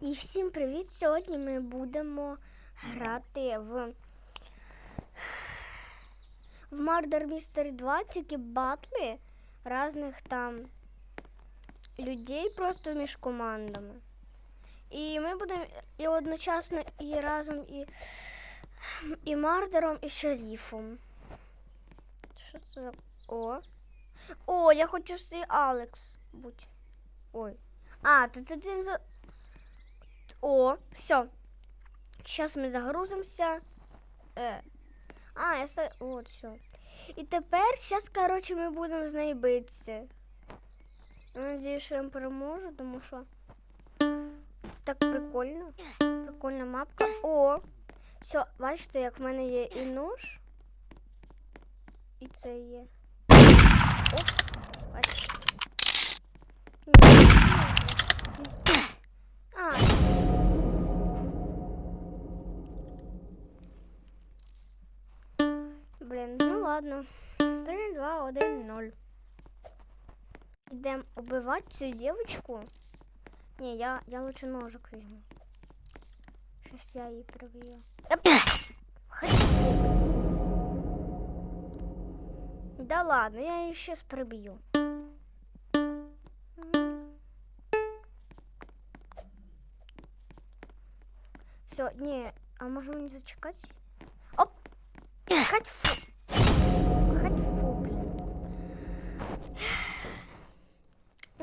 І всім привіт! Сьогодні ми будемо грати в в Murder Mystery 2 тільки батли різних там людей просто між командами. І ми будемо і одночасно і разом і, і мардером, і шерифом. Що це за. О! О, я хочу си Алекс будь. Ой. А, тут один за. О, все. Сейчас ми загрузимося. Е. А, я ста... От, все. І тепер, зараз, коротше, ми будемо з нею битися. Я надіюсь, я переможу, тому що так прикольно. Прикольна мапка. О! Все, бачите, як в мене є і нож. І це є. Оп, бачите. Ладно. 3, 2, 1, 0. Йдемо убивати цю девочку. Ні, я, я лучше ножик візьму. Щас я її проб'ю. Еп! Хоть. Да ладно, я її щас приб'ю. Все, не, а може мені зачекати? Оп! Хоть фу.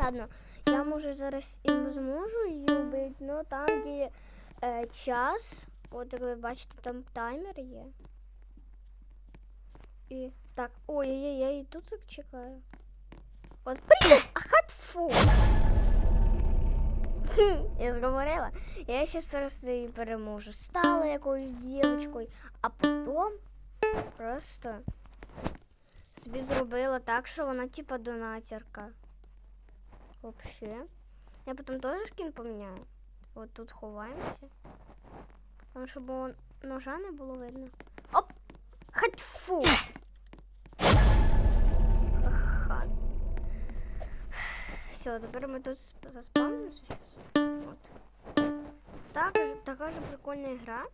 Ладно, я може зараз і зможу її вбити, але там, де е, час, от як ви бачите, там таймер є. І так, ой, я, я, і тут чекаю. От, блін, а хоть фу. Я зговорила. Я сейчас просто її переможу. Стала якоюсь дівчинкою, а потім просто собі зробила так, що вона типа донатерка. Вообще. Я потім теж скін поміняю. От тут ховаємося. Тому щоб он- ножа не було видно. Оп! Хоть фу! Ха-ха. Все, тепер ми тут сп- заспавнимося сейчас. От. Так, така ж прикольна гра.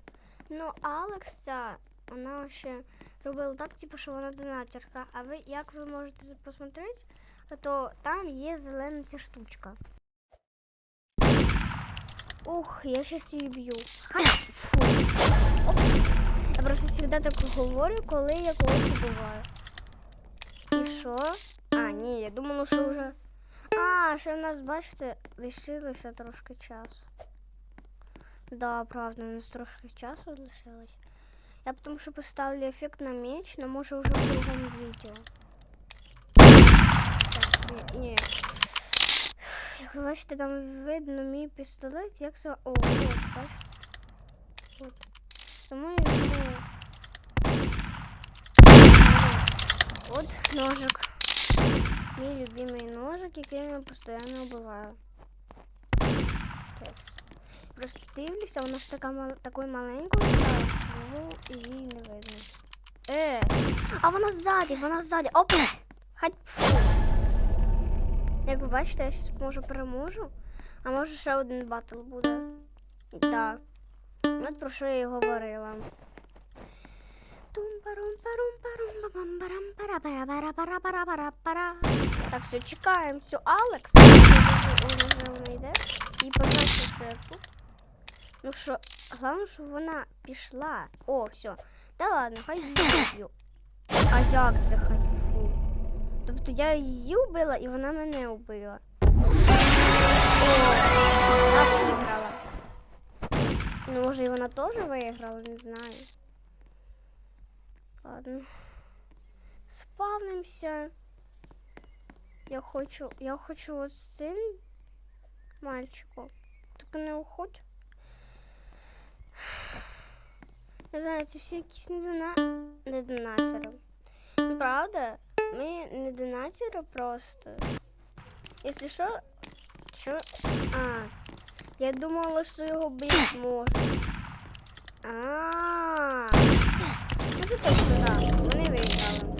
Ну, Алекс ця, вона ще зробила так, типу, що вона донатерка. А ви, як ви можете посмотрети, то там є зелена ця штучка. Ух, я щас її б'ю. Фу. Я просто завжди так говорю, коли я когось вбиваю. І що? А, ні, я думала, що вже. А, ще в нас, бачите, лишилося трошки часу. Да, правда, у нас трошки часу лишилось. Я потім ще поставлю ефект на меч, но може вже в другому відео. Так, ні, ні. Як ви бачите, там видно мій пістолет, як це. О, от, бачите? От. Тому я візьму. От ножик. Мій любимий ножик, який я постійно вбиваю. Так. Просто дивлюся, вона ж така мал... такою маленькою стала, тому її не видно. Е, а вона ззаді, вона ззаді. Оп! Хать фу. Як ви бачите, я зараз може переможу, а може ще один батл буде. Да. От про що я і говорила. Так, все, чекаємо. Все, Алекс. Вона йде. І я тут. Ну що, головне, щоб вона пішла. О, все. Та ладно, хай б'ю. А як це хай? Тобто я її вбила і вона мене вбила. Вона виграла. Ну, може, і вона теж виграла, не знаю. Ладно. Спавнимося. Я хочу. Я хочу ось з цим мальчиком. Так не уходь. Не знаю, це всі якісь не. Ну, правда, ми не донатери просто. Якщо що, що. А, я думала, що його бити можна. А. Ну це точно так. Вони виграли.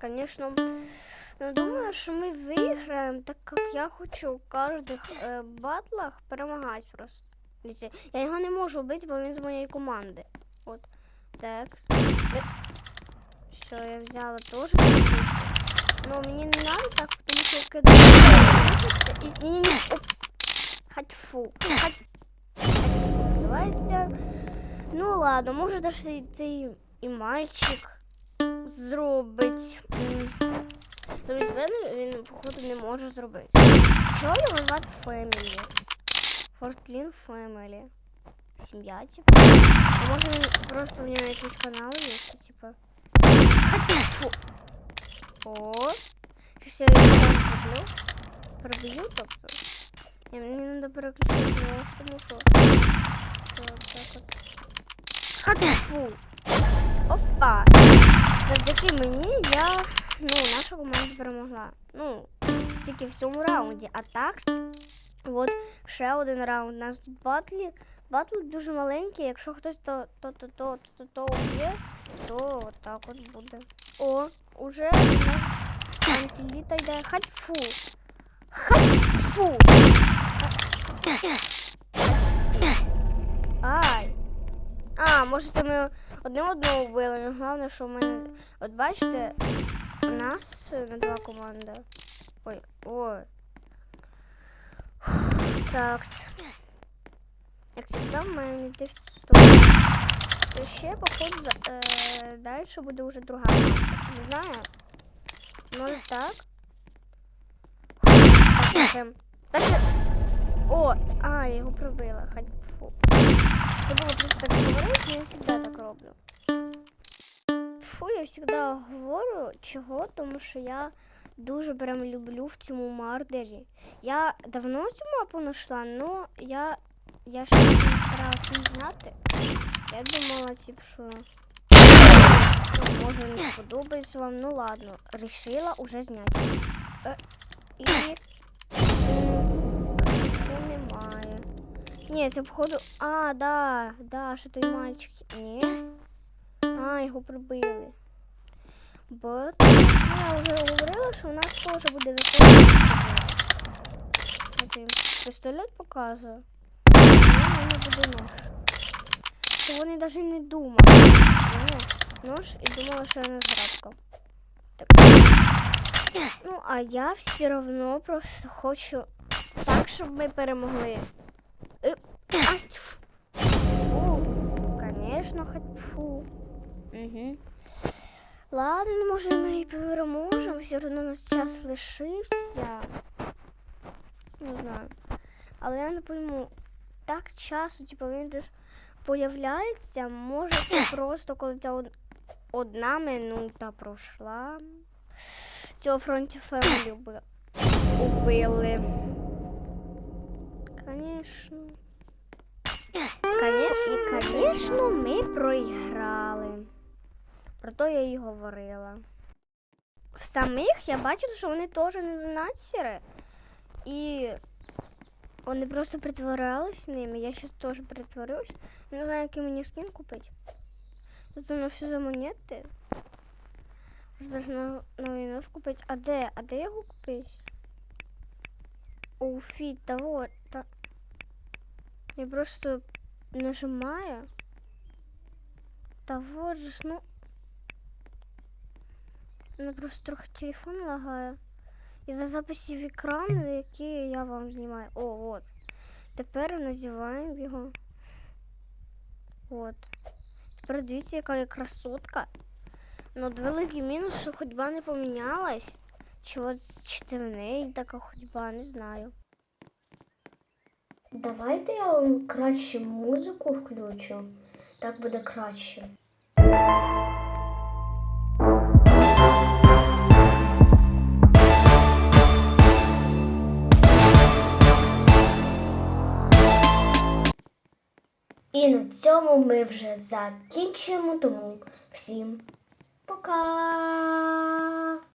Конечно, Ну, думаю, що ми виграємо, так як я хочу в кожних е, батлах перемагати просто. Я його не можу вбити, бо він з моєї команди. От. Так. Все, я взяла теж. Ну, мені не надо так, тому що кидаю. І, ні, ні, ні. Оп. Хать фу. Хать. Називається. Ну ладно, може даже цей і мальчик зробить. Тобто він, він, походу, не може зробити. Чого його звати Фемілі? Фортлін Фемілі. Сім'я, типу. А може просто в нього якийсь канал є, типу. Фу. О. Щось я його там зроблю. Проб'ю, тобто. Ні, мені треба переключити його, тому що. Що, так от. Фу. Опа! Завдяки мені я, ну, наша команда перемогла. Ну, тільки в цьому раунді. А так, от ще один раунд. У нас тут батлі. Батл дуже маленький. Якщо хтось то то то то то то є, то от так от буде. О, уже антиліта йде. Хать фу. Хать фу. Ай. А, може це ми одне одного вбили. Ну, головне, що ми. От бачите, у нас на два команди. Ой, ой. Так. Як завжди, в мене йти в. Ще, походу, е, далі буде вже друга. Не знаю. Може так. Дальше. О, а, я його пробила. Хоть фу. Я было просто так говорить, но я всегда так роблю. Фу, я всегда говорю, чого, тому що я дуже прям люблю в цьому мардері. Я давно цю мапу знайшла, но я, я ще не старалась не знати. Я думала, типу, що може не сподобається вам. Ну ладно, рішила уже зняти. Е, і немає. Ні, це походу. А, да, да, що той мальчик. Ні. А, його прибили. Бо я вже говорила, що у нас теж буде виходити. Пістолет показує. Ну, у мене буде нож. То вони навіть не думали. Ну, нож і думала, що я не зграбка. Так. Ну, а я все одно просто хочу так, щоб ми перемогли. Е. Фу, конечно, хоть фу. Угу. Ладно, ну, може ми і переможемо, все одно у нас час лишився. Не знаю. Але я не пойму, так часу, типу, він ж появляється, може це просто коли ця одна минута пройшла. Цього фронті фемелі. Убили. Конечно. Конечно, і, конечно, ми проіграли. Про то я і говорила. В самих я бачила, що вони теж не донатсери. І вони просто притворялись ними. Я зараз теж притворюсь. Не знаю, який мені скін купити. Тут воно все за монети. Даже новий нож купити. А де? А де його купити? У фіт, та вот. Та... Я просто нажимаю. Та вот же ну. Ну просто трохи телефон лагає. Із-за записів екрану, які я вам знімаю. О, от. Тепер називаємо його. От. Тепер дивіться, яка я красотка. Ну, великий мінус, що ходьба не помінялась. Чи от чи це в неї така ходьба, не знаю. Давайте я вам краще музику включу. Так буде краще. Цьому ми вже закінчимо, тому всім пока!